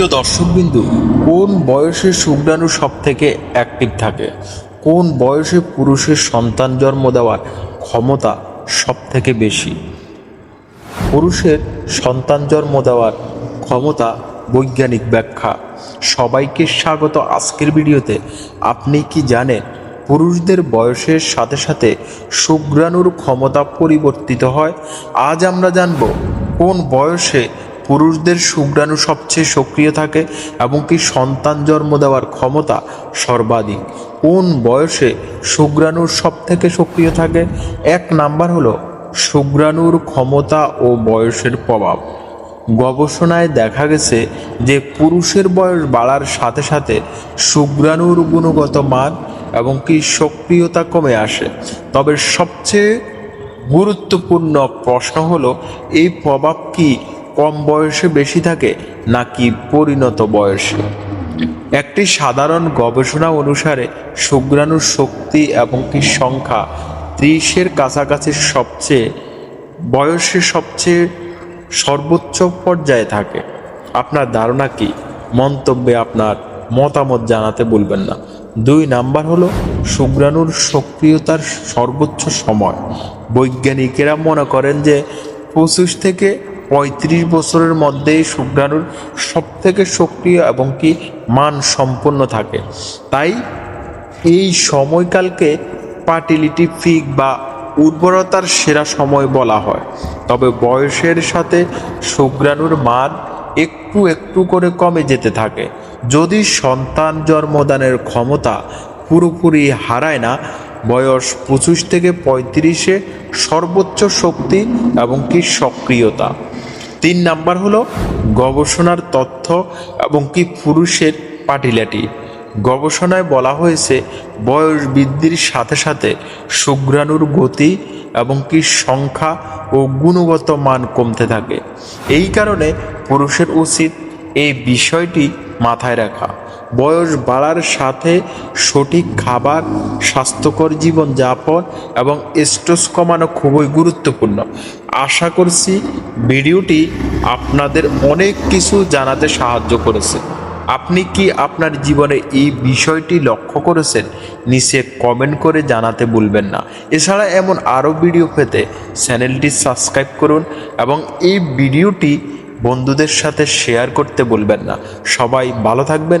প্রিয় দর্শকবিন্দু, কোন বয়সে শুক্রাণু সব থেকে অ্যাক্টিভ থাকে? কোন বয়সে পুরুষের সন্তান জন্ম দেওয়ার ক্ষমতা সব থেকে বেশি? পুরুষের সন্তান জন্ম দেওয়ার ক্ষমতা বৈজ্ঞানিক ব্যাখ্যা। সবাইকে স্বাগত আজকের ভিডিওতে। আপনি কি জানেন পুরুষদের বয়সের সাথে সাথে শুক্রাণুর ক্ষমতা পরিবর্তিত হয়? আজ আমরা জানব কোন বয়সে পুরুষদের শুক্রাণু সবচেয়ে সক্রিয় থাকে এবং কি সন্তান জন্ম দেওয়ার ক্ষমতা সর্বাধিক। কোন বয়সে শুক্রাণুর সব থেকে সক্রিয় থাকে? এক নাম্বার হলো শুক্রাণুর ক্ষমতা ও বয়সের প্রভাব। গবেষণায় দেখা গেছে যে পুরুষের বয়স বাড়ার সাথে সাথে শুক্রাণুর গুণগত মান এবং কি সক্রিয়তা কমে আসে। তবে সবচেয়ে গুরুত্বপূর্ণ প্রশ্ন হলো, এই প্রভাব কি কম বয়সে বেশি থাকে নাকি পরিণত বয়সে? একটি সাধারণ গবেষণা অনুসারে শুক্রাণুর শক্তি এবং কি সংখ্যা ত্রিশের কাছাকাছি সবচেয়ে, বয়সে সবচেয়ে সর্বোচ্চ পর্যায়ে থাকে। আপনার ধারণা কি? মন্তব্যে আপনার মতামত জানাতে বলবেন না। দুই নাম্বার হলো, শুক্রাণুর সক্রিয়তার সর্বোচ্চ সময়। বৈজ্ঞানিকেরা মনে করেন যে পঁচিশ থেকে পঁয়ত্রিশ বছরের মধ্যেই শুক্রাণুর সব থেকে সক্রিয় এবং কি মান সম্পন্ন থাকে। তাই এই সময়কালকে পার্টিলিটি ফিক বা উর্বরতার সেরা সময় বলা হয়। তবে বয়সের সাথে শুক্রাণুর মান একটু একটু করে কমে যেতে থাকে। যদি সন্তান জন্মদানের ক্ষমতা পুরোপুরি হারায় না বয়স পঁচিশ থেকে পঁয়ত্রিশে সর্বোচ্চ শক্তি এবং কি সক্রিয়তা। তিন নাম্বার হলো গবেষণার তথ্য এবং কি পুরুষের পাটিলাটি। গবেষণায় বলা হয়েছে বয়স বৃদ্ধির সাথে সাথে শুক্রাণুর গতি এবং কি সংখ্যা ও গুণগত মান কমতে থাকে। এই কারণে পুরুষের উচিত এই বিষয়টি মাথায় রাখা। বয়স বাড়ার সাথে সঠিক খাবার, স্বাস্থ্যকর জীবনযাপন এবং স্ট্রেস কমানো খুবই গুরুত্বপূর্ণ। আশা করছি ভিডিওটি আপনাদের অনেক কিছু জানাতে সাহায্য করেছে। আপনি কি আপনার জীবনে এই বিষয়টি লক্ষ্য করেছেন? নিচে কমেন্ট করে জানাতে ভুলবেন না। এছাড়া এমন আরও ভিডিও পেতে চ্যানেলটি সাবস্ক্রাইব করুন এবং এই ভিডিওটি বন্ধুদের সাথে শেয়ার করতে বলবেন না। সবাই ভালো থাকবেন